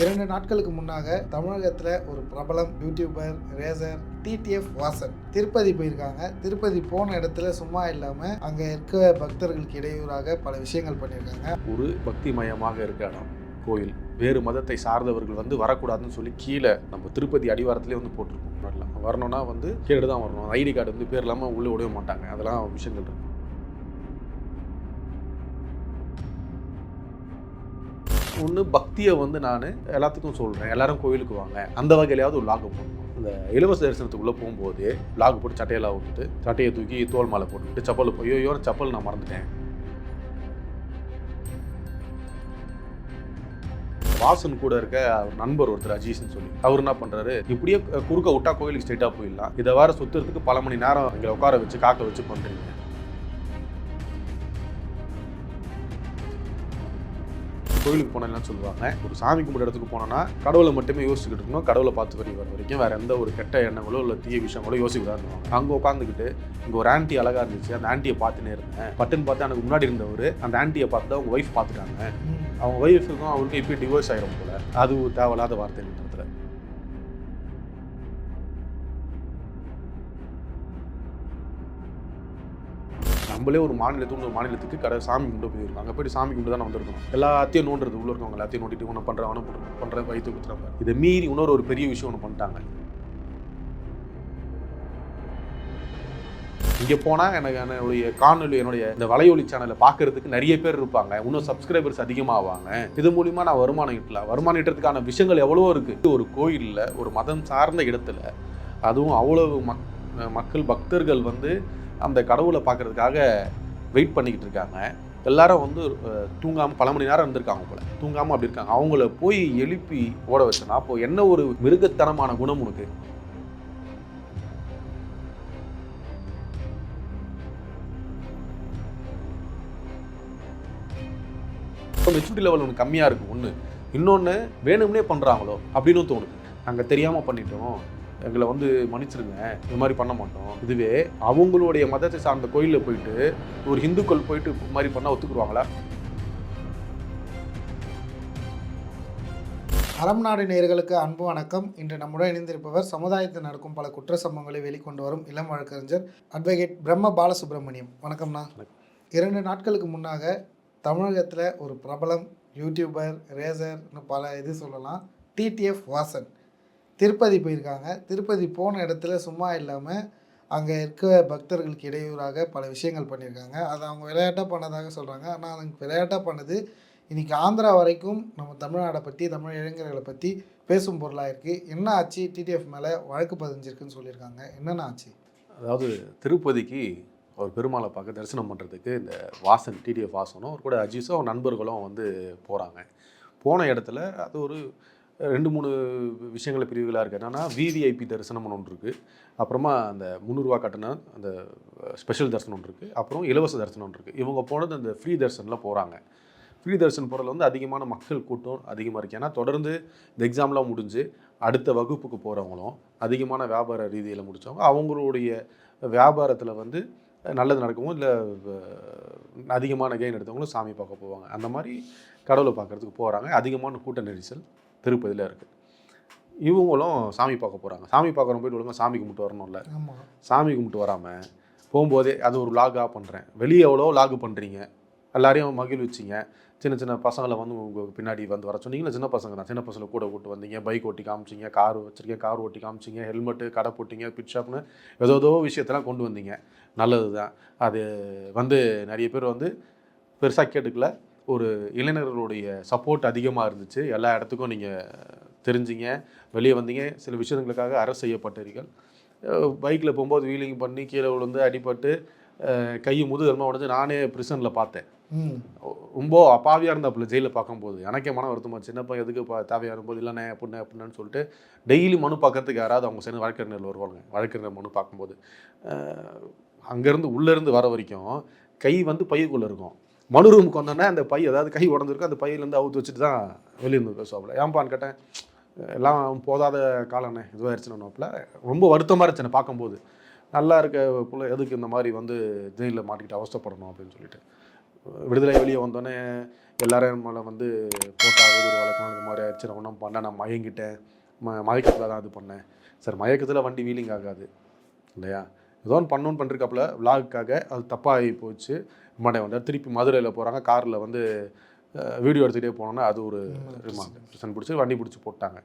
இரண்டு நாட்களுக்கு முன்னாக தமிழகத்தில் ஒரு பிரபலம் YouTuber racer TTF Vasan. Tirupati போயிருக்காங்க. திருப்பதி போன இடத்துல சும்மா இல்லாமல் அங்கே இருக்க பக்தர்களுக்கு இடையூறாக பல விஷயங்கள் பண்ணியிருக்காங்க. ஒரு பக்தி மயமாக இருக்க இடம் கோயில். வேறு மதத்தை சார்ந்தவர்கள் வந்து வரக்கூடாதுன்னு சொல்லி கீழே நம்ம திருப்பதி அடிவாரத்திலே வந்து போட்டிருக்கோம் வரலாம் வரணும்னா வந்து கேடு தான் வரணும். ஐடி கார்டு வந்து பேர் இல்லாமல் உள்ளே விடவே மாட்டாங்க. அதெல்லாம் விஷயங்கள் இருக்கு. ஒன்று பக்தியை வந்து நான் எல்லாத்துக்கும் சொல்கிறேன் எல்லாரும் கோயிலுக்கு வாங்க. அந்த வகையிலையாவது ஒரு லாக் போடணும். இந்த இலவச தரிசனத்துக்குள்ளே போகும்போது லாக் போட்டு சட்டையெல்லாம் விட்டுட்டு சட்டையை தூக்கி தோல் மாலை போட்டுட்டு செப்பல் போய் ஐயோ செப்பல் நான் மறந்துட்டேன். வாசன் கூட இருக்க அவர் நண்பர் ஒருத்தர் அஜீஷ்னு சொல்லி. அவர் என்ன பண்றாரு? இப்படியே குறுக்க விட்டா கோயிலுக்கு ஸ்ட்ரெயிட்டாக போயிடலாம். இதை வேற சுத்துறதுக்கு பல மணி நேரம் எங்களை உட்கார வச்சு காக்க வச்சு பண்றீங்க. கோயிலுக்கு போனா சொல்லுவாங்க. ஒரு சாமி கும்பிட இடத்துக்கு போனோம்னா கடவுளை மட்டுமே யோசிச்சுக்கிட்டு இருக்கணும். கடவுளை பார்த்து வரி வர வரைக்கும் வேற எந்த ஒரு கெட்ட எண்ணங்களோ இல்லை தீய விஷயங்களோ யோசிக்கூடாது அங்கே உட்காந்துக்கிட்டு இங்கே ஒரு ஆன்ட்டி அழகா இருந்துச்சு. அந்த ஆன்ட்டியை பார்த்துனே இருந்தேன். பட்டுன்னு பார்த்து எனக்கு முன்னாடி இருந்தவர் அந்த ஆன்ட்டியை பார்த்து அவங்க ஒய்ஃப் பார்த்துட்டாங்க. அவங்க ஒய்ஃபுக்கும் அவருக்கும் இப்போ டிவோர்ஸ் ஆயிரும் போல. அது தேவையில்லாத வார்த்தைன்றதுல நம்மளே ஒரு மாநிலத்துக்கு ஒரு மாநிலத்துக்கு கடை சாமி கும்பிட்டு போயிருக்கோம் அங்கே போயிட்டு சாமி கும்பிட்டு தான் வந்திருக்கோம். எல்லாத்தையும் நோண்டுறது உள்ள இருக்கவங்க எல்லாத்தையும் நோண்டிட்டு ஒன்று பண்ணுறேன் ஒன்று பண்ணுற வயிற்று குத்துறப்ப இதை மீறி இன்னொரு ஒரு பெரிய விஷயம் ஒன்று பண்ணிட்டாங்க. இங்கே போனால் எனக்கு என்னுடைய காணொலி என்னுடைய இந்த வலையொலி சேனலை பார்க்கறதுக்கு நிறைய பேர் இருப்பாங்க. இன்னும் சப்ஸ்கிரைபர்ஸ் அதிகமாவாங்க. இது மூலிமா நான் வருமானம் ஈட்டலாம் வருமானம் ஈட்டுறதுக்கான விஷயங்கள் எவ்வளோ இருக்குது ஒரு கோயிலில் ஒரு மதம் சார்ந்த இடத்துல அதுவும் அவ்வளவு மக் மக்கள் பக்தர்கள் வந்து அந்த கடவுளை பார்க்கறதுக்காக வெயிட் பண்ணிக்கிட்டு இருக்காங்க. எல்லாரும் வந்து தூங்காமல் பல மணி நேரம் இருந்திருக்காங்க போல. தூங்காமல் அப்படி இருக்காங்க. அவங்கள போய் எழுப்பி ஓட வச்சனா அப்போ என்ன ஒரு மிருகத்தனமான குணம் உனக்கு? மெச்சூரிட்டி லெவல் ஒன்று கம்மியாக இருக்குது ஒன்று இன்னொன்று வேணும்னே பண்ணுறாங்களோ அப்படின்னு தோணுது. நாங்கள் தெரியாமல் பண்ணிட்டோம். எங்களை வந்து மன்னிச்சிருங்க. இந்த மாதிரி பண்ண மாட்டோம். இதுவே அவங்களுடைய மதத்தை சார்ந்த கோயிலில் போயிட்டு ஒரு இந்துக்கள் போயிட்டு இது மாதிரி பண்ணால் ஒத்துக்குருவாங்களா? அறம் நாடு நேயர்களுக்கு அன்பு வணக்கம். இன்று நம்முடன் இணைந்திருப்பவர் சமுதாயத்தில் நடக்கும் பல குற்ற சம்பவங்களை வெளிக்கொண்டு வரும் இளம் வழக்கறிஞர் அட்வொகேட் பிரம்ம பாலசுப்ரமணியம். வணக்கம்ண்ணா இரண்டு நாட்களுக்கு முன்னாக தமிழகத்தில் ஒரு பிரபலம் யூடியூபர் ரேசர்னு பல இது சொல்லலாம். டிடிஎஃப் வாசன். திருப்பதி போயிருக்காங்க. திருப்பதி போன இடத்துல சும்மா இல்லாமல் அங்கே இருக்க பக்தர்களுக்கு இடையூறாக பல விஷயங்கள் பண்ணியிருக்காங்க. அதை அவங்க விளையாட்டாக பண்ணதாக சொல்கிறாங்க ஆனால் அவங்க விளையாட்டாக பண்ணது இன்றைக்கி ஆந்திரா வரைக்கும் நம்ம தமிழ்நாடை பற்றி தமிழ் இளைஞர்களை பற்றி பேசும் பொருளாக இருக்குது என்ன ஆச்சு? டிடிஎஃப் மேலே வழக்கு பதிஞ்சிருக்குன்னு சொல்லியிருக்காங்க. என்னென்ன ஆச்சு? அதாவது திருப்பதிக்கு ஒரு பெருமாளை பார்க்க தரிசனம் பண்ணுறதுக்கு இந்த வாசன் டிடிஎஃப் வாசனும் அவர் கூட அஜீஸும் அவர் நண்பர்களும் வந்து போகிறாங்க போன இடத்துல அது ஒரு ரெண்டு மூணு விஷயங்களை பிரிவுகளாக இருக்குது என்னென்னா விவிஐபி தரிசனம் ஒன்று இருக்குது அப்புறமா அந்த முந்நூறுரூவா கட்டணம் அந்த ஸ்பெஷல் தரிசனம் ஒன்று இருக்குது அப்புறம் இலவச தரிசனம் ஒன்று இருக்குது இவங்க போனது அந்த ஃப்ரீ தரிசனில் போகிறாங்க ஃப்ரீ தரிசனம் போகிறதுல வந்து அதிகமான மக்கள் கூட்டம் அதிகமாக இருக்குது ஏன்னா தொடர்ந்து இந்த எக்ஸாம்லாம் முடிஞ்சு அடுத்த வகுப்புக்கு போகிறவங்களும் அதிகமான வியாபார ரீதியில் முடித்தவங்க அவங்களுடைய வியாபாரத்தில் வந்து நல்லது நடக்கவும் இல்லை அதிகமான கெயின் எடுத்தவங்களும் சாமி பார்க்க போவாங்க. அந்த மாதிரி கடவுளை பார்க்குறதுக்கு போகிறாங்க அதிகமான கூட்ட நெரிசல் திருப்பதியில் இருக்குது இவங்களும் சாமி பார்க்க போகிறாங்க சாமி பார்க்குறவங்க போயிட்டு ஒழுங்காக சாமி கும்பிட்டு வரணும்ல. சாமி கும்பிட்டு வராமல் போகும்போதே அது ஒரு லாகாக பண்ணுறேன் வெளியே எவ்வளோ லாகு பண்ணுறீங்க எல்லாரையும் மகிழ்விச்சிங்க சின்ன சின்ன பசங்களை வந்து உங்கள் பின்னாடி வந்து வர சொன்னீங்களா சின்ன பசங்க தான். சின்ன பசங்களை கூட கூட்டு வந்தீங்க. பைக் ஓட்டி காமிச்சிங்க கார் வச்சிருக்கீங்க கார் ஓட்டி காமிச்சிங்க ஹெல்மெட்டு கடை போட்டிங்க பிட் ஷாப்னு ஏதோ ஏதோ விஷயத்தெல்லாம் கொண்டு வந்தீங்க. நல்லது தான் அது வந்து நிறைய பேர் வந்து பெருசாக கேட்டுக்கல. ஒரு இளைஞர்களுடைய சப்போர்ட் அதிகமாக இருந்துச்சு. எல்லா இடத்துக்கும் நீங்கள் தெரிஞ்சிங்க. வெளியே வந்தீங்க. சில விஷயங்களுக்காக அரசு செய்யப்பட்டீர்கள். பைக்கில் போகும்போது வீலிங் பண்ணி கீழே விழுந்து அடிபட்டு கை முதுகெலுமாக உடஞ்சு நானே ப்ரிசனில் பார்த்தேன். ரொம்ப அப்பாவியாக இருந்தாப்புல ஜெயிலில் பார்க்கும்போது. எனக்கே மன வருத்தமா சின்ன பையன் எதுக்கு பா தேவையாக இருக்கும்போது இல்லைண்ணே அப்படின்னு அப்படின்னு சொல்லிட்டு டெய்லி மனு பார்க்கறதுக்கு யாராவது அவங்க சேர்ந்து வழக்கறிஞர் வருவாங்க. வழக்கறிஞர் மனு பார்க்கும்போது. அங்கேருந்து உள்ளேருந்து வர வரைக்கும் கை வந்து பையக்குள்ளே இருக்கும். மனு ரூமுக்கு வந்தோடனே அந்த பை அதாவது கை உடஞ்சிருக்கும் அந்த பையிலேருந்து அவுத்து வச்சுட்டு தான் வெளியிருந்து பேசுவாப்பில் ஏன்பான்னு கேட்டேன் எல்லாம் போதாத காலண்ணே இதுவாகிடுச்சுன்னு ரொம்ப வருத்தமாக இருந்துச்சு பார்க்கும்போது. நல்லா இருக்க பிள்ளை எதுக்கு இந்த மாதிரி வந்து ஜெயிலில் மாட்டிக்கிட்டு அவஸ்தைப்படணும் அப்படின்னு சொல்லிட்டு. விடுதலை வெளியே வந்தோடனே எல்லாரும் மேலே வந்து போட்டால் ஒரு வழக்கம் இந்த மாதிரி ஆயிடுச்சு நான் ஒன்றும் பண்ண நான் மயங்கிட்டேன். ம மயக்கத்தில் தான் இது பண்ணேன். சார் மயக்கத்தில் வண்டி வீலிங் ஆகாது. இல்லையா? ஏதோ ஒன்று பண்ணணும்னு பண்ணிருக்காப்புல விலாகுக்காக அது தப்பாகி போச்சு. மண்டை வந்தார் திருப்பி மதுரையில் போகிறாங்க காரில் வந்து வீடியோ எடுத்துகிட்டே போனோன்னா அது ஒரு பிரச்சனை பிடிச்சி வண்டி பிடிச்சி போட்டாங்க.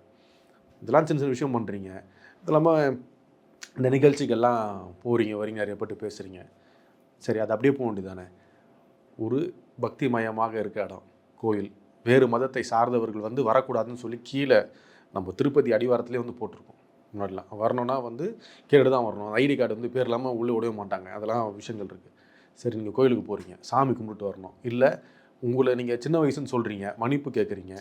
இதெல்லாம் சின்ன சின்ன விஷயம் பண்ணுறீங்க இது இல்லாமல் இந்த நிகழ்ச்சிக்கெல்லாம் போகிறீங்க வரீங்க நிறைய பேர்ட்டு பேசுகிறீங்க சரி அது அப்படியே போக வேண்டியதானே ஒரு பக்தி மயமாக இருக்க இடம் கோயில். வேறு மதத்தை சார்ந்தவர்கள் வந்து வரக்கூடாதுன்னு சொல்லி கீழே நம்ம திருப்பதி அடிவாரத்துலேயே வந்து போட்டிருக்கோம். முன்னாடிலாம். வரணும்னா வந்து கேட்டு தான் வரணும். ஐடி கார்டு வந்து பேர் இல்லாமல் உள்ளே விடவே மாட்டாங்க. அதெல்லாம் விஷயங்கள் இருக்குது சரி நீங்கள் கோயிலுக்கு போகிறீங்க சாமி கும்பிட்டு வரணும். இல்லை உங்களை நீங்கள் சின்ன வயசுன்னு சொல்கிறீங்க மன்னிப்பு கேட்குறீங்க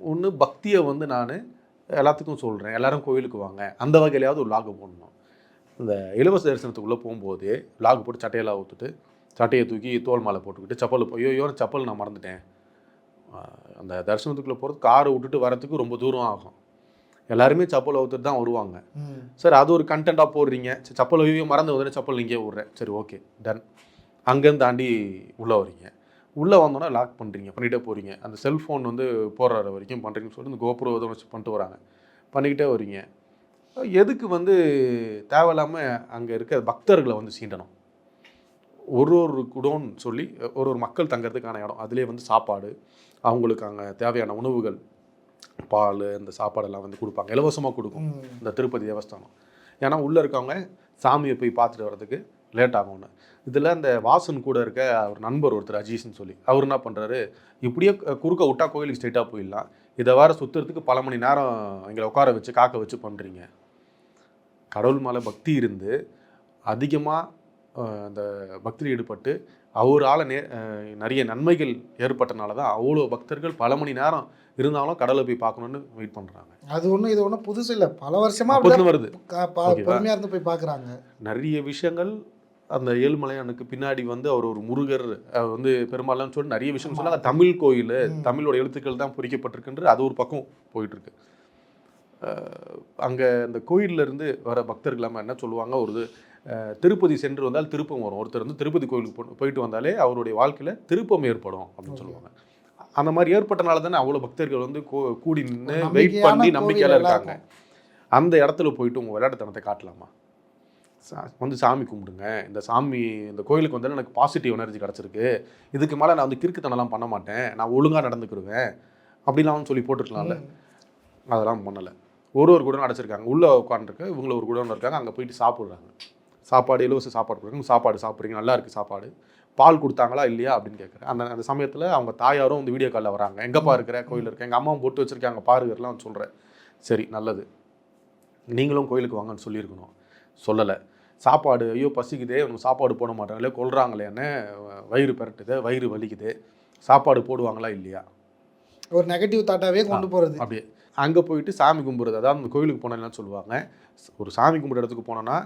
ஒன்று பக்தியை வந்து நான் எல்லாத்துக்கும் சொல்கிறேன் எல்லாரும் கோயிலுக்கு வாங்க. அந்த வகையிலையாவது ஒரு லாகு போடணும். இந்த இலவச தரிசனத்துக்குள்ளே போகும்போது லாகு போட்டு சட்டையெல்லாம் ஊற்றுட்டு சட்டையை தூக்கி தோல் மாலை போட்டுக்கிட்டு செப்பல் ஐயோ ஐயோ சப்பல் நான் மறந்துட்டேன். அந்த தரிசனத்துக்குள்ளே போகிறது காரை விட்டுட்டு வரத்துக்கு ரொம்ப தூரம் ஆகும். எல்லாருமே செப்பல் ஊற்றுட்டு தான் வருவாங்க. சரி அது ஒரு கண்டென்ட்டாக போடுறீங்க. சரி செப்பல் ஐயோ மறந்து வந்து செப்பல் இங்கேயே விட்றேன். சரி ஓகே டன் அங்கேருந்து தாண்டி உள்ளே வரீங்க. உள்ளே வந்தோன்னா லாக் பண்ணுறீங்க பண்ணிகிட்டே போகிறீங்க அந்த செல்ஃபோன் வந்து போடுற வரைக்கும் பண்ணுறீங்கன்னு சொல்லிட்டு இந்த கோபுரம் எதுவும் வச்சு பண்ணிட்டு வராங்க. பண்ணிக்கிட்டே வரீங்க. எதுக்கு வந்து தேவையில்லாமல் அங்கே இருக்க பக்தர்களை வந்து சீண்டணும்? ஒரு ஒரு குடோன்னு சொல்லி ஒரு ஒரு மக்கள் தங்கறதுக்கான இடம். அதுலேயே வந்து சாப்பாடு அவங்களுக்கு அங்கே தேவையான உணவுகள் பால் இந்த சாப்பாடெல்லாம் வந்து கொடுப்பாங்க. இலவசமாக கொடுக்கும் இந்த திருப்பதி தேவஸ்தானம். ஏன்னா உள்ளே இருக்கவங்க சாமியை போய் பார்த்துட்டு வர்றதுக்கு லேட் ஆகும்னு இதில் இந்த வாசன் கூட இருக்க அவர் நண்பர் ஒருத்தர் அஜீஸ்னு சொல்லி அவர் என்ன பண்ணுறாரு இப்படியே குறுக்க விட்டா கோயிலுக்கு ஸ்ட்ரைட்டாக போயிடலாம். இதை வேற சுற்றுறதுக்கு பல மணி நேரம் எங்களை உட்கார வச்சு காக்க வச்சு பண்ணுறீங்க கடவுள் மேலே பக்தி இருந்து அதிகமாக அந்த பக்தியில் ஈடுபட்டு அவரால் நே நிறைய நன்மைகள் ஏற்பட்டனால தான் அவ்வளோ பக்தர்கள் பல மணி நேரம் இருந்தாலும் கடவுளை போய் பார்க்கணுன்னு வெயிட் பண்ணுறாங்க அது ஒன்றும் இது ஒன்றும் புதுசு இல்லை. பல வருஷமா அப்படிதான் அப்போதுன்னு வருது. கா- பா- ஓகேவா? பொறுமையா இருந்து போய் பார்க்குறாங்க. நிறைய விஷயங்கள் அந்த ஏழுமலையானுக்கு பின்னாடி வந்து அவர் ஒரு முருகர் வந்து பெரும்பாலும் சொல்லி நிறைய விஷயம் சொன்னாங்க. தமிழ் கோயில். தமிழோட எழுத்துக்கள் தான் பொறிக்கப்பட்டிருக்குன்ற அது ஒரு பக்கம் போயிட்டு இருக்கு அஹ் அங்க இந்த கோயில்ல இருந்து வர பக்தர்கள் எல்லாம் என்ன சொல்லுவாங்க? ஒரு திருப்பதி சென்று வந்தால் திருப்பம் வரும். ஒருத்தர் வந்து திருப்பதி கோயிலுக்கு போயிட்டு வந்தாலே அவருடைய வாழ்க்கையில திருப்பம் ஏற்படும் அப்படின்னு சொல்லுவாங்க. அந்த மாதிரி ஏற்பட்டனால தானே அவ்வளோ பக்தர்கள் வந்து கூ- கூடி நின்று வெயிட் பண்ணி நம்பிக்கையால இருக்காங்க. அந்த இடத்துல போயிட்டு உங்க விளையாட்டுத்தனத்தை காட்டலாமா? சா- வந்து சாமி கும்பிடுங்க. இந்த சாமி இந்த கோயிலுக்கு வந்து எனக்கு பாசிட்டிவ் எனர்ஜி கிடச்சிருக்கு. இதுக்கு மேலே நான் வந்து கிறுக்குத்தனம்லாம் பண்ண மாட்டேன். நான் ஒழுங்காக நடந்துக்கிடுவேன் அப்படிலாம் சொல்லி போட்டுருக்கலாம்ல. அதெல்லாம் பண்ணலை. ஒரு ஒரு குடோன் அடைச்சிருக்காங்க. உள்ளே உட்காந்துருக்கு இவங்கள ஒரு குடோன் இருக்காங்க. அங்கே போயிட்டு சாப்பிட்றாங்க. சாப்பாடு இலவச சாப்பாடு கொடுக்குறாங்க. சாப்பாடு சாப்பிட்றீங்க நல்லா இருக்குது சாப்பாடு. பால் கொடுத்தாங்களா இல்லையா? அப்படின்னு கேட்குறேன். அந்த அந்த சமயத்தில் அவங்க தாயாரும் வந்து வீடியோ காலில் வராங்க. எங்கப்பா இருக்கிற? கோயில் இருக்க. எங்கள் அம்மாவும் போட்டு வச்சிருக்காங்க. பாருங்கலாம் சொல்கிறேன் சரி நல்லது. நீங்களும் கோயிலுக்கு வாங்கன்னு சொல்லியிருக்கணும். சொல்லலை. சாப்பாடு ஐயோ பசிக்குதே. உனக்கு சாப்பாடு போட மாட்டாங்களே கொல்றாங்களேன்னு வயிறு பெரட்டுது வயிறு வலிக்குது. சாப்பாடு போடுவாங்களா இல்லையா? ஒரு நெகட்டிவ் தாட்டாவே கொண்டு போறது. அப்படியே. அங்கே போயிட்டு சாமி கும்பிட்றது. அதாவது அந்த கோயிலுக்கு போனேன்னு சொல்லுவாங்க. ஒரு சாமி கும்பிட்ற இடத்துக்கு போனோன்னா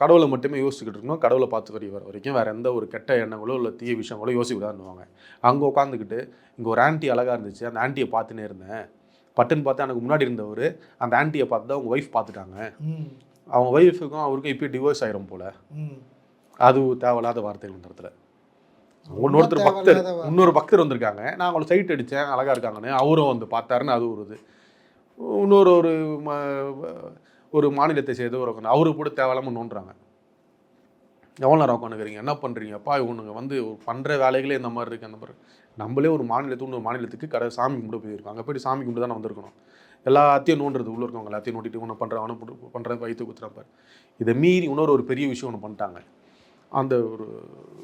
கடவுளை மட்டுமே யோசிச்சுக்கிட்டு இருக்கணும். கடவுளை பார்த்து வரி வர வரைக்கும் வேறு எந்த ஒரு கெட்ட எண்ணங்களோ இல்லை தீய விஷயங்களோ யோசிக்கூடாதுன்னுவாங்க அங்கே உட்காந்துக்கிட்டு இங்கே ஒரு ஆன்ட்டி அழகாக இருந்துச்சு. அந்த ஆன்ட்டியை பார்த்துனே இருந்தேன். பட்டுன்னு பார்த்து எனக்கு முன்னாடி இருந்தவர் அந்த ஆன்ட்டியை பார்த்து தான் அவங்க ஒய்ஃப் பார்த்துட்டாங்க. அவங்க ஒய்ஃபுக்கும் அவருக்கும் இப்போ டிவோர்ஸ் ஆயிரும் போல. அது தேவையில்லாத வார்த்தைகள் இந்த இடத்துல. இன்னொருத்தர் பக்தர். இன்னொரு பக்தர் வந்திருக்காங்க. நான் அவங்கள சைட் அடித்தேன் அழகாக இருக்காங்கன்னு. அவரும் வந்து பார்த்தாருன்னு அது ஒரு இது. இன்னொரு ஒரு ஒரு மாநிலத்தை சேர்ந்த ஒரு உட்காந்து அவரு கூட தேவையில்லாமல் நோண்டுறாங்க. எவ்வளோ நேரம் உட்காந்துக்கிறீங்க என்ன பண்ணுறீங்கப்பா இவனுங்க வந்து பண்ணுற வேலைகளே இந்த மாதிரி இருக்குது அந்த மாதிரி நம்மளே ஒரு மாநிலத்து ஒரு மாநிலத்துக்கு கடை சாமி கும்பிட போயிருக்கோம். அங்கே போயிட்டு சாமி கும்பிட்டு தானே வந்திருக்கணும். எல்லாத்தையும் நோண்டுறது உள்ள இருக்கவங்க எல்லாத்தையும் நோண்டிட்டு ஒன்று பண்ணுறேன் அவனை பண்ணுறேன் வயிற்று குத்துறான் இதை மீறி இன்னொரு ஒரு பெரிய விஷயம் ஒன்று பண்ணிட்டாங்க. அந்த ஒரு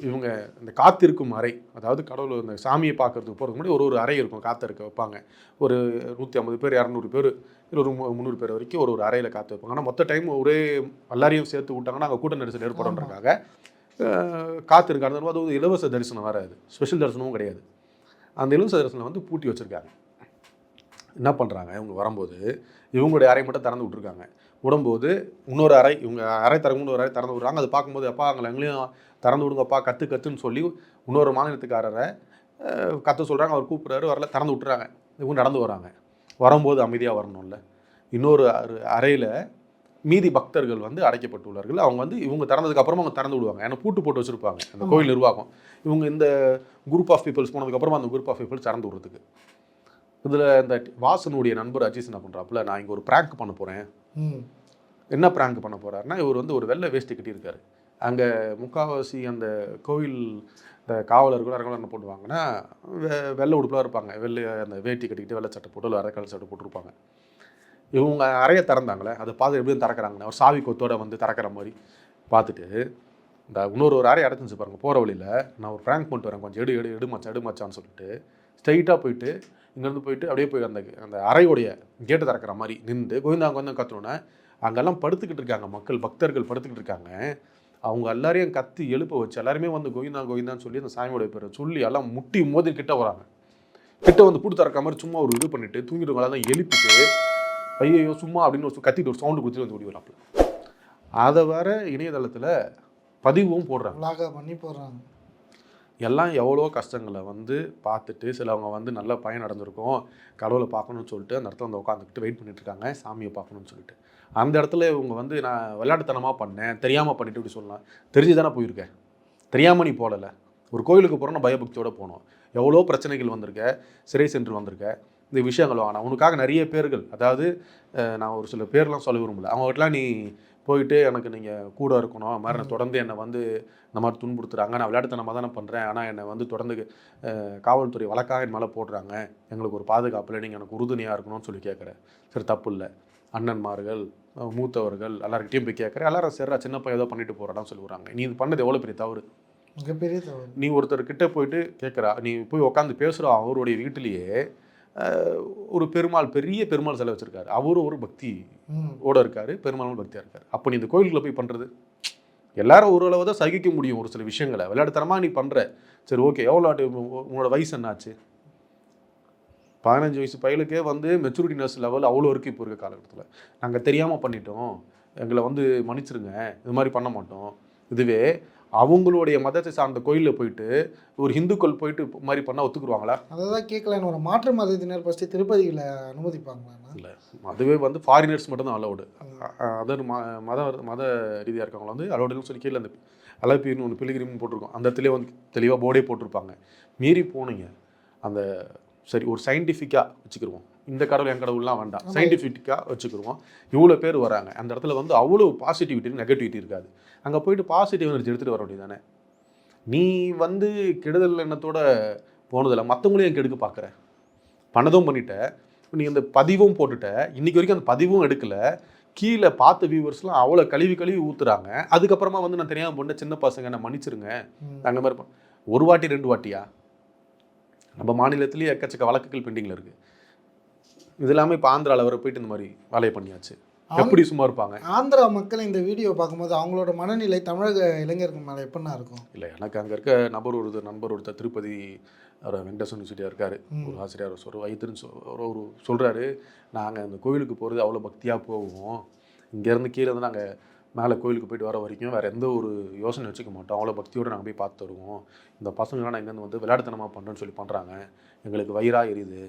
இவங்க இந்த காத்திருக்கும் அறை அதாவது கடவுள் இந்த சாமியை பார்க்கறதுக்கு போகிறதுக்கு முன்னாடி ஒரு ஒரு அறை இருக்கும் காத்திருக்க வைப்பாங்க. ஒரு நூற்றி ஐம்பது பேர் இரநூறு பேர் இல்லை ஒரு முந்நூறு பேர் வரைக்கும் ஒரு ஒரு அறையில் காத்து வைப்பாங்க. ஆனால் மொத்த டைம் ஒரே எல்லாரையும் சேர்த்து விட்டாங்கன்னா அங்கே கூட்ட நெரிசல் ஏற்படுறதுக்காக காத்திருக்காங்க அது ஒரு இலவச தரிசனம் வேறு அது. ஸ்பெஷல் தரிசனமும் கிடையாது. அந்த இலவச தரிசனம் வந்து பூட்டி வச்சுருக்காங்க. என்ன பண்ணுறாங்க இவங்க வரும்போது இவங்களுடைய அறை மட்டும் திறந்து விட்ருக்காங்க விடும்போது இன்னொரு அறை இவங்க அறை திறக்கும் இன்னொரு அறை திறந்து விட்றாங்க. அது பார்க்கும்போது அப்பா அங்கே எங்களையும் திறந்து விடுங்கப்பா கற்று கத்துன்னு சொல்லி இன்னொரு மாநிலத்துக்காரரை கத்த சொல்கிறாங்க அவர் கூப்பிட்றாரு வரல திறந்து விட்டுறாங்க. இவங்க நடந்து வராங்க. வரும்போது அமைதியாக வரணும்ல. இன்னொரு அறையில் மீதி பக்தர்கள் வந்து அடைக்கப்பட்டுள்ளார்கள். அவங்க வந்து இவங்க திறந்ததுக்கு அப்புறமா அவங்க திறந்து விடுவாங்க. ஏன்னா பூட்டு போட்டு வச்சுருப்பாங்க. அந்த கோயில் நிர்வாகம். இவங்க இந்த குரூப் ஆஃப் பீப்புள்ஸ் போனதுக்கப்புறமா அந்த குரூப் ஆஃப் பீப்புள்ஸ் திறந்து விடுறதுக்கு. இதில் இந்த வாசனுடைய நண்பர் அஜீஸ் என்ன பண்ணுறாப்புல நான் இங்கே ஒரு ப்ராங்க் பண்ண போகிறேன் என்ன பிராங்க் பண்ண போகிறாருன்னா இவர் வந்து ஒரு வெள்ளை வேஷ்டி கட்டியிருக்காரு. அங்கே முக்காவாசி அந்த கோவில் இந்த காவலர்கள் அரங்கலாம் என்ன போடுவாங்கன்னா வெ வெள்ளை உடுப்பெலாம் இருப்பாங்க. வெள்ளை அந்த வேட்டி கட்டிக்கிட்டு வெள்ளை சட்டை போட்டு இல்லை அரைக்கால் சட்டை போட்டிருப்பாங்க. இவங்க அறையை திறந்தாங்களே அதை பார்த்து எப்படியும் திறக்கிறாங்கண்ணா ஒரு சாவி கொத்தோட வந்து திறக்கிற மாதிரி பார்த்துட்டு இந்த இன்னொரு ஒரு அறை அடைச்சிச்சு பாருங்க போகிற வழியில் நான் ஒரு ஃப்ராங்க் பண்ணிட்டு வரேன் கொஞ்சம் எடு எடு எடு எடுமாச்சான்னு எடு மச்சான்னு சொல்லிட்டு ஸ்ட்ரைட்டாக போயிட்டு இங்கேருந்து போயிட்டு அப்படியே போய் அந்த அந்த அறையுடைய கேட்டை திறக்கிற மாதிரி நின்று கோவிந்தா வந்து கத்துனோன்னே அங்கெல்லாம் படுத்துக்கிட்டு இருக்காங்க மக்கள் பக்தர்கள் படுத்துக்கிட்டு இருக்காங்க. அவங்க எல்லாரையும் கத்தி எழுப்ப வச்சு எல்லாருமே வந்து கோவிந்தா கோவிந்தான்னு சொல்லி அந்த சாமியோட பேரை சொல்லி எல்லாம் முட்டி மோதி கிட்ட வராங்க. கிட்ட வந்து பூட்டு திறக்க மாதிரி சும்மா ஒரு இது பண்ணிட்டு தூங்கிட்டு தான் எழுப்பிட்டு ஐயோ சும்மா அப்படின்னு ஒரு கத்திட்டு ஒரு சவுண்டு கொடுத்துட்டு வந்து ஓடி வராப்புல அதை வேற இணையதளத்தில் பதிவும் போடுறாங்க. பண்ணி போடுறாங்க. எல்லாம் எவ்வளோ கஷ்டங்களை வந்து பார்த்துட்டு சிலவங்க வந்து நல்ல பயன் நடந்திருக்கும் கடவுளை பார்க்கணும்னு சொல்லிட்டு அந்த இடத்துல வந்து உட்காந்துக்கிட்டு வெயிட் பண்ணிட்டு இருக்காங்க சாமியை பார்க்கணும்னு சொல்லிட்டு. அந்த இடத்துல இவங்க வந்து நான் விளையாட்டுத்தனமாக பண்ணேன். தெரியாமல் பண்ணிட்டு இப்படி சொல்லலாம். தெரிஞ்சு தானே போயிருக்கேன் தெரியாமல் நீ போடலை. ஒரு கோயிலுக்கு போகிறோன்னா பயபக்தியோடு போகணும் எவ்வளோ பிரச்சனைகள் வந்திருக்க. சிறை சென்று வந்திருக்க. இந்த விஷயங்கள் ஆனால் உனக்காக நிறைய பேர்கள் அதாவது நான் ஒரு சில பேர்லாம் சொல்ல விரும்பல. அவங்ககிட்டலாம் நீ போயிட்டு எனக்கு நீங்கள் கூட இருக்கணும். அது மாதிரி நான் தொடர்ந்து என்னை வந்து இந்த மாதிரி துன்புறுத்துறாங்க. நான் விளையாட்டுத்தனமாக தானே பண்ணுறேன் ஆனால் என்னை வந்து தொடர்ந்து காவல்துறை வழக்காக என் மேலே போடுறாங்க. எங்களுக்கு ஒரு பாதுகாப்பில் நீங்கள் எனக்கு உறுதுணையாக இருக்கணும்னு சொல்லி கேட்குறேன். சரி தப்பு இல்லை. அண்ணன்மார்கள் மூத்தவர்கள் எல்லாருக்கிட்டையும் போய் கேட்குறேன். எல்லாரும் சரிடா சின்ன பையன் ஏதோ பண்ணிட்டு போகிறான்னு சொல்லுவாங்க நீ இது பண்ணது எவ்வளோ பெரிய தவறு? மிகப்பெரிய தவறு. நீ ஒருத்தர் கிட்ட போயிட்டு கேட்குறா. நீ போய் உட்காந்து பேசுகிற அவருடைய வீட்டிலேயே ஒரு பெருமாள் பெரிய பெருமாள் சிலை வச்சிருக்காரு. அவரும் ஒரு பக்தி ஓட இருக்காரு. பெருமாளும் பக்தியாக இருக்காரு. அப்போ நீ இந்த கோயிலுக்குள்ள போய் பண்ணுறது எல்லாரும் ஓரளவு தான் சகிக்க முடியும் ஒரு சில விஷயங்களை. விளையாட்டுத்தனமாக நீ பண்ணுற சரி ஓகே எவ்வளோ உ- உன்னோட வயசு என்னாச்சு? பதினஞ்சு வயசு பையலுக்கே வந்து மெச்சூரிட்டி நர்ஸ் லெவல் அவ்வளோ இருக்குது இப்போ இருக்க காலகட்டத்தில். நாங்கள் தெரியாமல் பண்ணிட்டோம். எங்களை வந்து மன்னிச்சிருங்க. இது மாதிரி பண்ண மாட்டோம். இதுவே அவங்களுடைய மதத்தை சார்ந்த கோயிலில் போயிட்டு ஒரு இந்துக்கள் போயிட்டு மாதிரி பண்ணால் ஒத்துக்குருவாங்களா? அதை தான் கேட்கலான்னு ஒரு மாற்று மதத்தினர் ஃபஸ்ட்டு திருப்பதியில் அனுமதிப்பாங்களாண்ணா இல்லை அதுவே வந்து ஃபாரினர்ஸ் மட்டும் தான் அலௌடு அதர் ம மத மத ரீதியாக இருக்கவங்க வந்து அலௌடுன்னு சொல்லி கீழே அந்த அலப்பின்னு ஒன்று பிலிகிரிம்னு போட்டிருக்கோம். அந்த இடத்துல வந்து தெளிவாக போர்டே போட்டிருப்பாங்க. மீறி போனீங்க. அந்த சரி ஒரு சயின்டிஃபிக்காக வச்சுக்கிருவோம். இந்த கடவுள் என் கடவுள்லாம் வேண்டாம். சயின்டிஃபிக்காக வச்சுக்கிருவோம். இவ்வளோ பேர் வராங்க. அந்த இடத்துல வந்து அவ்வளோ பாசிட்டிவிட்டி நெகட்டிவிட்டி இருக்காது. அங்கே போயிட்டு பாசிட்டிவ் எனர்ஜி எடுத்துகிட்டு வர வேண்டியதானே நீ வந்து கெடுதல் எண்ணத்தோட போனதில்ல. மற்றவங்களையும் கெடுக்க பார்க்குற பண்ணதும் பண்ணிட்ட. நீ அந்த பதிவும் போட்டுட்ட. இன்னைக்கு வரைக்கும் அந்த பதிவும் எடுக்கல. கீழே பார்த்த வியூவர்ஸ்லாம் அவ்வளோ கழுவி கழுவி ஊத்துறாங்க. அதுக்கப்புறமா வந்து நான் தெரியாமல் பண்ண சின்ன பசங்க என்ன மன்னிச்சிருங்க. அந்த மாதிரி ஒரு வாட்டி ரெண்டு வாட்டியா? நம்ம மாநிலத்திலேயே எக்கச்சக்க வழக்குகள் பெண்டிங்கில் இருக்கு. இது இல்லாமல் இப்போ ஆந்திராவில் வர போயிட்டு இந்த மாதிரி வேலையை பண்ணியாச்சு. எப்படி சும்மா இருப்பாங்க? ஆந்திரா மக்கள் இந்த வீடியோ பார்க்கும்போது அவங்களோட மனநிலை தமிழக இளைஞர்கள் மேலே எப்படிண்ணா இருக்கும்? இல்லை எனக்கு அங்கே இருக்க நபர் ஒருத்தர் நண்பர் ஒருத்தர் திருப்பதி வெங்கடேசன் யூனிவர்சிட்டியாக இருக்காரு. ஒரு ஆசிரியர் ஒரு வைத்திருன்னு சொல் ஒரு சொல்கிறாரு நாங்கள் அந்த கோயிலுக்கு போகிறது அவ்வளோ பக்தியாக போவோம். இங்கேருந்து கீழே இருந்து நாங்கள் மேலே கோயிலுக்கு போயிட்டு வர வரைக்கும் வேறு எந்த ஒரு யோசனை வச்சுக்க மாட்டோம். அவ்வளோ பக்தியோடு நாங்கள் போய் பார்த்து வருவோம் இந்த பசங்களாம் நான் இங்கேருந்து வந்து விளையாட்டுத்தனமாக பண்ணுறேன்னு சொல்லி பண்ணுறாங்க எங்களுக்கு வயிறாக எரியுது.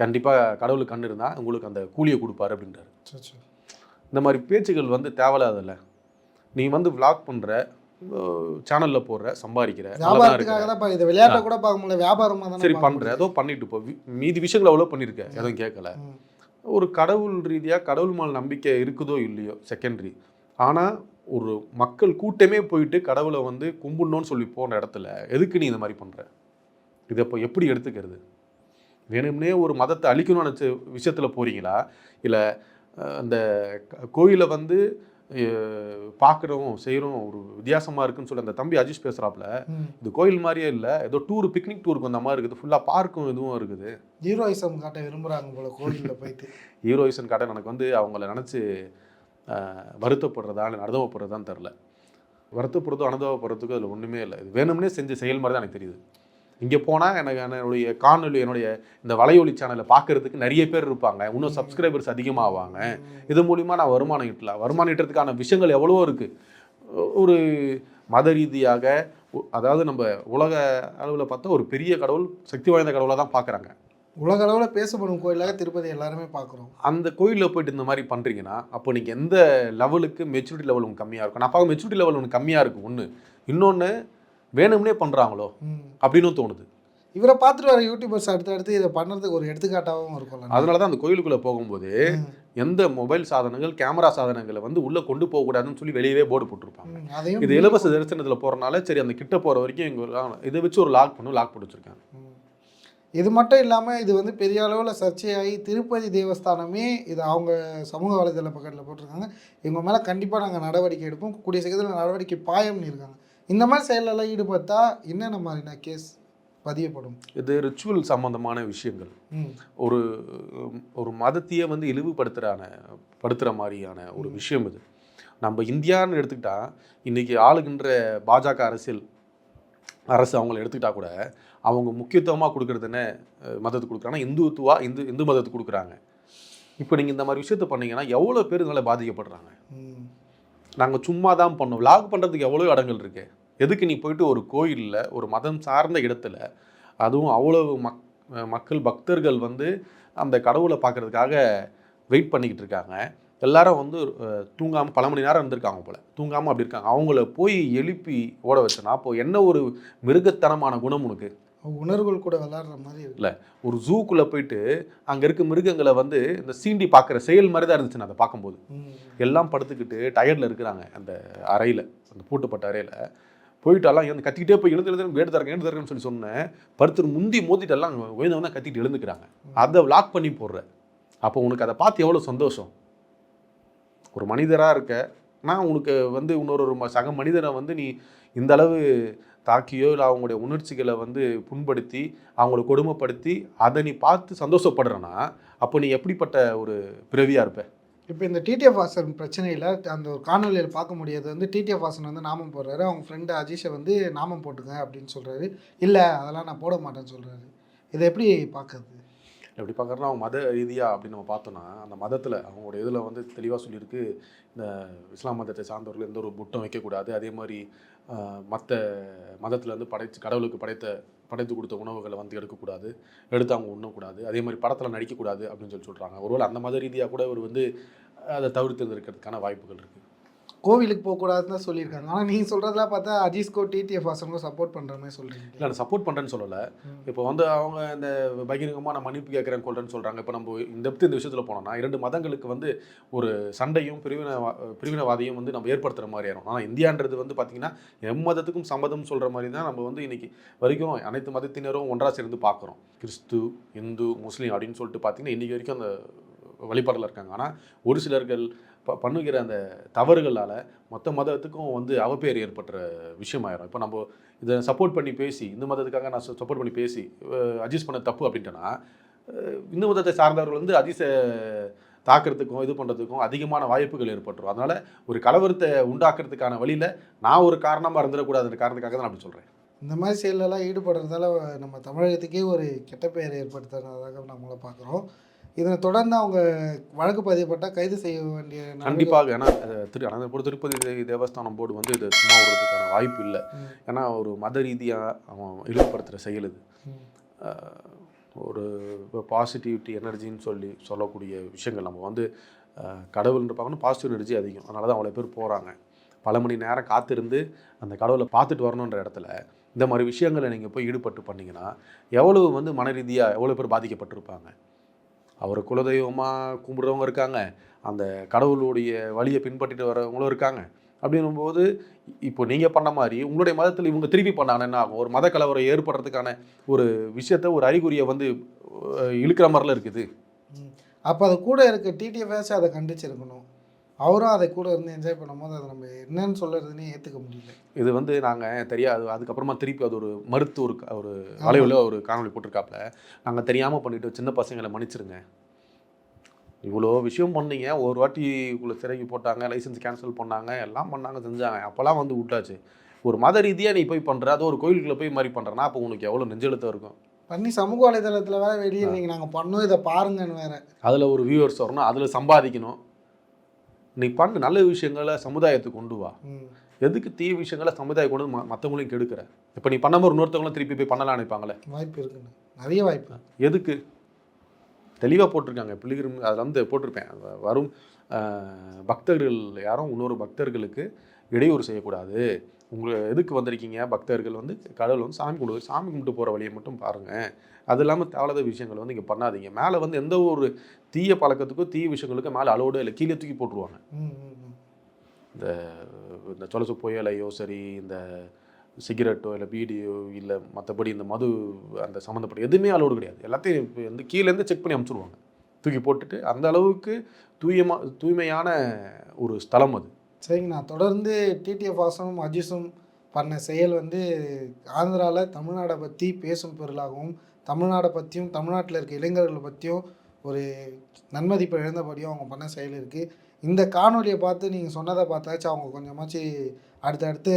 கண்டிப்பாக கடவுளுக்கு கண்ணு இருந்தால் உங்களுக்கு அந்த கூலியை கொடுப்பாரு அப்படின்றாரு. இந்த மாதிரி பேச்சுகள் வந்து தேவையில்லாதல்ல நீ வந்து vlog பண்ணுற சேனலில் போடுற சம்பாதிக்கிற இதை விளையாட்டை கூட பார்க்க முடியல வியாபாரமாக தானே சரி பண்ணுற ஏதோ பண்ணிட்டு போ. மீதி விஷயங்கள் அவ்வளோ பண்ணியிருக்க எதுவும் கேட்கல. ஒரு கடவுள் ரீதியாக கடவுள் மேல் நம்பிக்கை இருக்குதோ இல்லையோ செகண்டரி ஆனால் ஒரு மக்கள் கூட்டமே போயிட்டு கடவுளை வந்து கும்பிடணும்னு சொல்லி போன இடத்துல எதுக்கு நீ இந்த மாதிரி பண்ணுற இதை இப்போ எப்படி எடுத்துக்கிறது? வேணும்னே ஒரு மதத்தை அழிக்கணும்னு நினச்ச விஷயத்தில் போகிறீங்களா இல்லை அந்த கோயிலை வந்து பார்க்குறோம் செய்கிறோம் ஒரு வித்தியாசமாக இருக்குன்னு சொல்லி அந்த தம்பி அஜீஷ் பேசுகிறாப்புல. இது கோயில் மாதிரியே இல்லை ஏதோ டூர் பிக்னிக் டூருக்கு வந்த மாதிரி இருக்குது ஃபுல்லாக பார்க்கும் இதுவும் இருக்குது. ஹீரோயிசம் காட்ட விரும்புகிறாங்க போல கோயிலில் போயிட்டு. ஹீரோயிசன் காட்ட எனக்கு வந்து அவங்கள நினச்சி வருத்தப்படுறதா இல்லை அனுபவப்படுறதான்னு தெரில வருத்தப்படுறதும் அனுபவப்படுறதுக்கும் அதில் ஒன்றுமே இல்லை. இது வேணும்னே செஞ்ச செயல் மாதிரி தான் எனக்கு தெரியுது. இங்கே போனால் எனக்கு என்னுடைய காணொலி என்னுடைய இந்த வலையொலி சேனலை பார்க்கறதுக்கு நிறைய பேர் இருப்பாங்க. இன்னும் சப்ஸ்கிரைபர்ஸ் அதிகமாவாங்க. இது மூலிமா நான் வருமானம் ஈட்டலாம் வருமானம் ஈட்டுறதுக்கான விஷயங்கள் எவ்வளவோ இருக்குது ஒரு மத ரீதியாக அதாவது நம்ம உலக அளவில் பார்த்தா ஒரு பெரிய கடவுள் சக்தி வாய்ந்த கடவுளாக தான் பார்க்குறாங்க உலக அளவில் பேசப்படும் கோயிலாக திருப்பதி எல்லாருமே பார்க்குறோம் அந்த கோயிலில் போயிட்டு இந்த மாதிரி பண்ணுறீங்கன்னா அப்போ நீங்கள் எந்த லெவலுக்கு மெச்சூரிட்டி லெவல் உங்களுக்கு கம்மியாக இருக்கும்? நான் பார்க்க மெச்சூரிட்டி லெவல் உனக்கு கம்மியாக இருக்குது ஒன்று இன்னொன்று வேணும்னே பண்ணுறாங்களோ அப்படின்னு தோணுது. இவரை பார்த்துட்டு வர யூடியூபர்ஸ் அடுத்து அடுத்து இதை பண்ணுறதுக்கு ஒரு எடுத்துக்காட்டாகவும் இருக்கும்ல. அதனால தான் அந்த கோயிலுக்குள்ளே போகும்போது எந்த மொபைல் சாதனங்கள் கேமரா சாதனங்களை வந்து உள்ளே கொண்டு போகக்கூடாதுன்னு சொல்லி வெளியவே போர்டு போட்டிருப்பாங்க. இது இலவச தரிசனத்தில் போகிறனால சரி அந்த கிட்ட போகிற வரைக்கும் இங்கே இதை வச்சு ஒரு லாக் பண்ணி லாக் போட்டு வச்சிருக்காங்க. இது மட்டும் இல்லாமல் இது வந்து பெரிய அளவில் சர்ச்சையாகி திருப்பதி தேவஸ்தானமே இது அவங்க சமூக வலைதள பக்கத்தில் போட்டிருக்காங்க. இவங்க மேலே கண்டிப்பாக நாங்கள் நடவடிக்கை எடுப்போம். கூடிய சீக்கிரத்தில் நடவடிக்கை பாயம்னு இருக்காங்க. இந்த மாதிரி செயலெல்லாம் ஈடுபட்டா என்னென்ன மாதிரினா கேஸ் பதியப்படும்? இது ரிச்சுவல் சம்பந்தமான விஷயங்கள். ஒரு ஒரு மதத்தையே வந்து இழிவுபடுத்துறான படுத்துகிற மாதிரியான ஒரு விஷயம் இது. நம்ம இந்தியான்னு எடுத்துக்கிட்டா இன்னைக்கு ஆளுகின்ற பாஜக அரசியல் அரசு அவங்கள எடுத்துக்கிட்டா கூட அவங்க முக்கியத்துவமாக கொடுக்கறது என்ன அஹ், மதத்துக்கு கொடுக்குறாங்கன்னா இந்துத்துவா இந்து இந்து மதத்துக்கு கொடுக்குறாங்க. இப்போ நீங்கள் இந்த மாதிரி விஷயத்த பண்ணீங்கன்னா எவ்வளோ பேர் இதனால் பாதிக்கப்படுறாங்க? நாங்கள் சும்மா தான் பண்ணோம். லாக் பண்ணுறதுக்கு எவ்வளோ இடங்கள் இருக்கு? எதுக்கு நீ போயிட்டு ஒரு கோயிலில் ஒரு மதம் சார்ந்த இடத்துல அதுவும் அவ்வளோ மக் மக்கள் பக்தர்கள் வந்து அந்த கடவுளை பார்க்கறதுக்காக வெயிட் பண்ணிக்கிட்டு இருக்காங்க. எல்லாரும் வந்து தூங்காமல் பல மணி நேரம் இருந்திருக்காங்க போல. தூங்காமல் அப்படி இருக்காங்க. அவங்கள போய் எழுப்பி ஓட வச்சனா அப்போ என்ன ஒரு மிருகத்தனமான குணம் உனக்கு? உணர்வுகள் கூட விளாடுற மாதிரி இருக்கு. ஒரு ஜூக்குள்ளே போயிட்டு அங்கே இருக்க மிருகங்களை வந்து இந்த சீண்டி பார்க்குற செயல் மாதிரி தான் இருந்துச்சு நான் அதை பார்க்கும்போது. எல்லாம் படுத்துக்கிட்டு டயர்டில் இருக்கிறாங்க அந்த அறையில் அந்த பூட்டப்பட்ட அறையில். போயிட்டாலாம் இருந்து கத்திக்கிட்டே போய் எழுந்து எழுந்து வேடு தரேன் எழுந்து தரேன்னு சொல்லி சொன்னேன் பருத்தர் முந்தி மோதிட்டெல்லாம் எல்லாம் தான் கத்திட்டு எழுந்துக்கிறாங்க. அதை லாக் பண்ணி போடுற. அப்போ உனக்கு அதை பார்த்து எவ்வளோ சந்தோஷம்? ஒரு மனிதராக இருக்க நான் உனக்கு வந்து இன்னொரு ஒரு ம- சக மனிதனை வந்து நீ இந்த அளவு தாக்கியோ இல்லை அவங்களுடைய உணர்ச்சிகளை வந்து புண்படுத்தி அவங்கள கொடுமைப்படுத்தி அதை நீ பார்த்து சந்தோஷப்படுறனா அப்போ நீ எப்படிப்பட்ட ஒரு பிறவியாக இருப்பேன் இப்போ இந்த டிடிஎஃப் வாசன் பிரச்சனையில் அந்த ஒரு காணொலியில் பார்க்க முடியாது. வந்து டிடிஎஃப் வாசன் வந்து நாமம் போடுறாரு. அவங்க ஃப்ரெண்டு அஜீஷை வந்து நாமம் போட்டுங்க அப்படின்னு சொல்கிறாரு இல்லை அதெல்லாம் நான் போட மாட்டேன்னு சொல்கிறாரு இதை எப்படி பார்க்கறது? எப்படி பார்க்குறோன்னா அவங்க மத ரீதியாக அப்படின்னு நம்ம பார்த்தோன்னா அந்த மதத்தில் அவங்களோட இதில் வந்து தெளிவாக சொல்லியிருக்கு இந்த இஸ்லாம் மதத்தை சார்ந்தவர்கள் எந்த ஒரு புட்டம் வைக்கக்கூடாது அதே மாதிரி மற்ற மதத்தில் வந்து படைத்து கடவுளுக்கு படைத்த படைத்து கொடுத்த உணவுகளை வந்து எடுக்கக்கூடாது எடுத்து அவங்க உண்ணக்கூடாது அதே மாதிரி படத்தில் நடிக்கக்கூடாது அப்படின்னு சொல்லி சொல்கிறாங்க ஒருவேளை அந்த மத ரீதியாக கூட அவர் வந்து அதை தவிர்த்து இருக்கிறதுக்கான வாய்ப்புகள் இருக்குது கோவிலுக்கு போகக்கூடாதுன்னு தான் சொல்லியிருக்காங்க. ஆனால் நீங்கள் சொல்கிறதெல்லாம் பார்த்தா அஜீஸ்கோ டிடிஎஃப் வாசனுக்கும் சப்போர்ட் பண்ணுற மாதிரி சொல்கிறீங்க இல்லை நான் சப்போர்ட் பண்ணுறேன்னு சொல்லலை. இப்போ வந்து அவங்க இந்த பகிரங்கமாக நான் மன்னிப்பு கேட்குறேன் கொள்றேன்னு சொல்கிறாங்க இப்போ நம்ம இந்த இந்த விஷயத்தில் போனோம்னா இரண்டு மதங்களுக்கு வந்து ஒரு சண்டையும் பிரிவினை பிரிவினைவாதியும் வந்து நம்ம ஏற்படுத்துகிற மாதிரி ஆயிரும். ஆனால் இந்தியான்றது வந்து பார்த்திங்கன்னா எம்மதத்துக்கும் சம்மதம் சொல்கிற மாதிரி தான் நம்ம வந்து இன்னைக்கு வரைக்கும் அனைத்து மதத்தினரும் ஒன்றா சேர்ந்து பார்க்குறோம். கிறிஸ்து இந்து முஸ்லீம் அப்படின்னு சொல்லிட்டு பார்த்தீங்கன்னா இன்றைக்கி வரைக்கும் அந்த வழிபாடில் இருக்காங்க. ஆனால் ஒரு சிலர்கள் ப பண்ணுகிற அந்த தவறுகளால் மொத்த மதத்துக்கும் வந்து அவப்பேர் ஏற்படுற விஷயமாயிரும். இப்போ நம்ம இதை சப்போர்ட் பண்ணி பேசி இந்த மதத்துக்காக நான் சப்போர்ட் பண்ணி பேசி அட்ஜஸ்ட் பண்ண தப்பு அப்படின்ட்டேன்னா இந்து மதத்தை சார்ந்தவர்கள் வந்து அதிச தாக்குறதுக்கும் இது பண்ணுறதுக்கும் அதிகமான வாய்ப்புகள் ஏற்பட்டுரும். அதனால் ஒரு கலவரத்தை உண்டாக்குறதுக்கான வழியில் நான் ஒரு காரணமாக இருந்துடக்கூடாதுன்ற காரணத்துக்காக தான் நான் அப்படி சொல்கிறேன் இந்த மாதிரி செயலெல்லாம் ஈடுபடுறதால நம்ம தமிழகத்துக்கே ஒரு கெட்ட பெயரை ஏற்படுத்துறதாக நம்மளை பார்க்குறோம். இதனை தொடர்ந்து அவங்க வழக்கு பதியப்பட்டால் கைது செய்ய வேண்டிய கண்டிப்பாக ஏன்னா திரு பொறுத்த திருப்பதி தேவஸ்தானம் போர்டு வந்து இது சும்மா விடுறதுக்கான வாய்ப்பு இல்லை. ஏன்னா ஒரு மத ரீதியாக அவன் இழிவுபடுத்துகிற செயல் இது. ஒரு இப்போ பாசிட்டிவிட்டி எனர்ஜின்னு சொல்லி சொல்லக்கூடிய விஷயங்கள். நம்ம வந்து கடவுள்ன்ற பார்க்கணும் பாசிட்டிவ் எனர்ஜி அதிகம். அதனால தான் அவ்வளோ பேர் போகிறாங்க பல மணி நேரம் காத்திருந்து அந்த கடவுளை பார்த்துட்டு வரணுன்ற இடத்துல இந்த மாதிரி விஷயங்களை நீங்கள் போய் ஈடுபட்டு பண்ணீங்கன்னா எவ்வளவு வந்து மன ரீதியாக எவ்வளோ பேர் பாதிக்கப்பட்டிருப்பாங்க? அவர் குலதெய்வமாக கும்பிட்றவங்க இருக்காங்க. அந்த கடவுளுடைய வழியை பின்பற்றிட்டு வரவங்களும் இருக்காங்க. அப்படின்னும்போது இப்போ நீங்கள் பண்ண மாதிரி உங்களுடைய மதத்தில் இவங்க திருப்பி பண்ணாங்கன்னா என்ன ஆகும்? ஒரு மத கலவரம் ஏற்படுறதுக்கான ஒரு விஷயத்த ஒரு அறிகுறியை வந்து இழுக்கிற மாதிரிலாம் இருக்குது. அப்போ அது கூட இருக்க டிடிஎஃப் அதை கண்டிச்சிருக்கணும். அவரும் அதை கூட இருந்து என்ஜாய் பண்ணும்போது அதை நம்ம என்னன்னு சொல்லுறதுன்னே ஏற்றுக்க முடியல. இது வந்து நாங்கள் தெரியாது. அதுக்கப்புறமா திருப்பி அது ஒரு மறுத்து ஒரு ஒரு வளைவில் ஒரு காணொளி போட்டிருக்காப்புல. நாங்கள் தெரியாமல் பண்ணிட்டு சின்ன பசங்களை மன்னிச்சிருங்க. இவ்வளோ விஷயம் பண்ணீங்க. ஒரு வாட்டி உங்களை சிறைக்கு போட்டாங்க லைசன்ஸ் கேன்சல் பண்ணாங்க எல்லாம் பண்ணாங்க செஞ்சாங்க. அப்போல்லாம் வந்து விட்டாச்சு. ஒரு மத ரீதியாக நீ போய் பண்ணுற அது ஒரு கோயிலுக்குள்ளே போய் மாதிரி பண்ணுறனா அப்போ உனக்கு எவ்வளோ நெஞ்செழுத்தம் இருக்கும்? பண்ணி சமூக வலைதளத்தில் வேற வெளியே நீங்கள் நாங்கள் பண்ணோம் இதை பாருங்கன்னு வேற. அதில் ஒரு வியூவர்ஸ் வரணும் அதில் சம்பாதிக்கணும். நீ பண்ணு நல்ல விஷயங்களை சமுதாயத்துக்கு கொண்டு வா. எதுக்கு தீய விஷயங்களை சமுதாயம் கொண்டு மற்றவங்களையும் கெடுக்கிற? இப்போ நீ பண்ணாமல் இன்னொருத்தவங்களும் திருப்பி போய் பண்ணலாம் நினைப்பாங்களே? வாய்ப்பு இருக்குன்னு நிறைய வாய்ப்பு. எதுக்கு? தெளிவாக போட்டிருக்காங்க. பிள்ளைகிரும் அதில் வந்து போட்டிருப்பேன். வரும் பக்தர்கள் யாரும் இன்னொரு பக்தர்களுக்கு இடையூறு செய்யக்கூடாது. உங்களை எதுக்கு வந்திருக்கீங்க? பக்தர்கள் வந்து கடவுள் வந்து சாமி கும்பிடு சாமி கும்பிட்டு போகிற வழியை மட்டும் பாருங்கள் அது இல்லாமல் தேவையில்லாத விஷயங்கள் வந்து இங்கே பண்ணாதீங்க. மேலே வந்து எந்த ஒரு தீய பழக்கத்துக்கும் தீய விஷயங்களுக்கும் மேலே அலோடு இல்லை. கீழே தூக்கி போட்டுருவாங்க. இந்த இந்த சொலசு புயலையோ சரி இந்த சிகரெட்டோ இல்லை பீடியோ இல்லை மற்றபடி இந்த மது அந்த சம்மந்தப்பட்ட எதுவுமே அலோடு கிடையாது. எல்லாத்தையும் இப்ப வந்து கீழேருந்து செக் பண்ணி அமுச்சுடுவாங்க தூக்கி போட்டுட்டு அந்த அளவுக்கு தூயமா தூய்மையான ஒரு ஸ்தலம் அது. சரிங்கண்ணா தொடர்ந்து டிடிஎஃப் வாசனும் அஜிஸும் பண்ண செயல் வந்து ஆந்திராவில் தமிழ்நாடை பற்றி பேசும் பொருளாகவும் தமிழ்நாடை பற்றியும் தமிழ்நாட்டில் இருக்க இளைஞர்களை பற்றியும் ஒரு நன்மதிப்பை இழந்தபடியும் அவங்க பண்ண செயல் இருக்குது இந்த காணொலியை பார்த்து நீங்கள் சொன்னதை பார்த்தாச்சும் அவங்க கொஞ்சமாச்சு அடுத்தடுத்த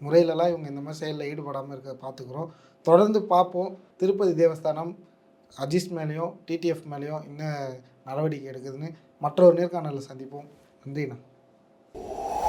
முறையிலலாம் இவங்க இந்த மாதிரி செயலில் ஈடுபடாமல் இருக்க பார்த்துக்குறோம். தொடர்ந்து பார்ப்போம். திருப்பதி தேவஸ்தானம் அஜிஸ் மேலேயும் டிடிஎஃப் மேலேயும் என்ன நடவடிக்கை எடுக்குதுன்னு மற்றொரு நேர்காணலில் சந்திப்போம். நன்றிண்ணா you